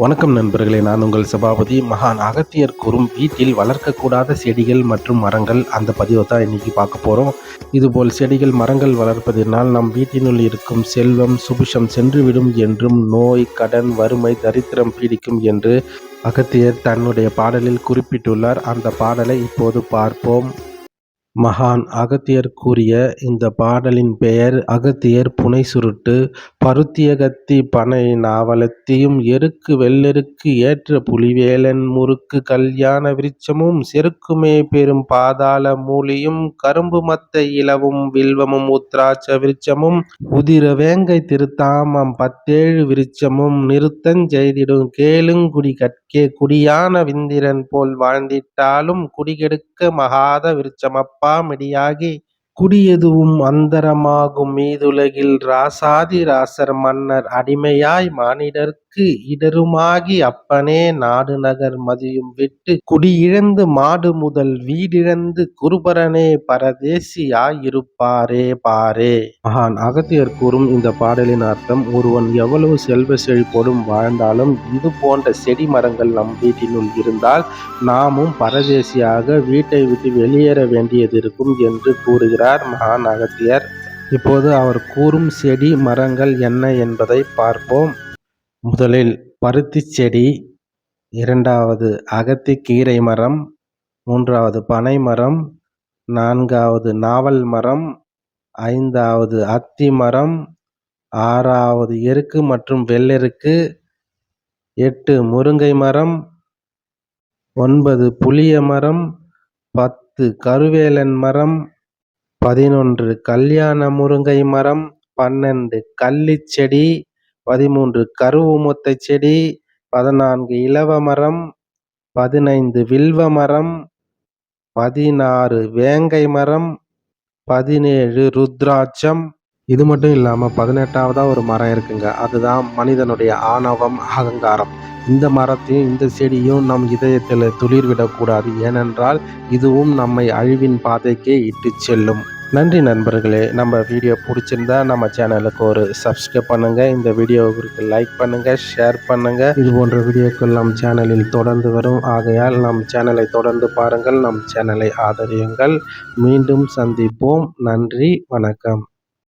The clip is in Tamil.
வணக்கம் நண்பர்களே நான் உங்கள் சபாபதி மகான் அகத்தியர் கூறும் வீட்டில் வளர்க்கக்கூடாத செடிகள் மற்றும் மரங்கள் அந்த பதிவை தான் இன்னைக்கு பார்க்க போகிறோம் இதுபோல் செடிகள் மரங்கள் வளர்ப்பதினால் நம் வீட்டினுள் இருக்கும் செல்வம் சுபிஷம் சென்றுவிடும் என்றும் நோய் கடன் வறுமை தரித்திரம் பீடிக்கும் என்று அகத்தியர் தன்னுடைய பாடலில் குறிப்பிட்டுள்ளார். அந்த பாடலை இப்போது பார்ப்போம். மகான் அகத்தியர் கூறிய இந்த பாடலின் பெயர் அகத்தியர் புனை சுருட்டு. பருத்தியகத்தி பனை நாவலத்தியும் எருக்கு வெள்ளெருக்கு ஏற்ற புலிவேலன் முறுக்கு கல்யாண விருட்சமும் செருக்குமே பெரும் பாதாள மூலியும் கரும்பு மத்த இலவும் வில்வமும் உத்ராட்ச விருட்சமும் உதிர வேங்கை திருத்தாமம் பத்தேழு விருட்சமும் நிறுத்தஞ் செய்திடும் கேளுங்குடி கற்கே குடியான விந்திரன் போல் வாழ்ந்திட்டாலும் குடிகெடுக்க மகாத விருட்சமப்பா ಕಾಮಿಡಿ ಆಗಿ குடியதுவும் அந்தரமாகும் மீதுலகில் ராசாதி ராசர் மன்னர் அடிமையாய் மானிடர்க்கு இடருமாகி அப்பனே நாடு நகர் மதியும் விட்டு குடியிழந்து மாடு முதல் வீடிழந்து குருபரனே பரதேசியாயிருப்பாரே பாரே. மகான் அகத்தியர் கூறும் இந்த பாடலின் அர்த்தம் ஒருவன் எவ்வளவு செல்வ செழிப்போடும் வாழ்ந்தாலும் இது போன்ற செடி மரங்கள் நம் வீட்டினுள் இருந்தால் நாமும் பரதேசியாக வீட்டை விட்டு வெளியேற வேண்டியது இருக்கும் என்று கூறுகிறார் மகான் அகத்தியர் இப்போது அவர் கூறும் செடி மரங்கள் என்ன என்பதை பார்ப்போம். முதலில் பருத்தி செடி இரண்டாவது அகத்தி கீரை மரம் மூன்றாவது பனை மரம் நான்காவது நாவல் மரம் ஐந்தாவது அத்தி மரம் ஆறாவது எருக்கு மற்றும் வெள்ளெருக்கு எட்டு முருங்கை மரம் ஒன்பது புளிய மரம் பத்து கருவேலன் மரம் பதினொன்று கல்யாண முருங்கை மரம் பன்னெண்டு கள்ளிச்செடி பதிமூன்று கருவுமுத்தை செடி பதினான்கு இலவ மரம் பதினைந்து வில்வ மரம் பதினாறு வேங்கை மரம் பதினேழு ருத்ராட்சம். இது மட்டும் இல்லாமல் பதினெட்டாவதாக ஒரு மரம் இருக்குங்க. அதுதான் மனிதனுடைய ஆணவம் அகங்காரம். இந்த மரத்தையும் இந்த செடியும் நம் இதயத்தில் துளிர் விடக்கூடாது ஏனென்றால் இதுவும் நம்மை அழிவின் பாதைக்கே இட்டு செல்லும். நன்றி நண்பர்களே. நம்ம வீடியோ பிடிச்சிருந்தா நம்ம சேனலுக்கு ஒரு சப்ஸ்கிரைப் பண்ணுங்கள் இந்த வீடியோவுக்கு லைக் பண்ணுங்கள் ஷேர் பண்ணுங்கள் இது போன்ற வீடியோக்கள் நம் சேனலில் தொடர்ந்து வரும். ஆகையால் நம் சேனலை தொடர்ந்து பாருங்கள். நம் சேனலை ஆதரியுங்கள். மீண்டும் சந்திப்போம். நன்றி வணக்கம்.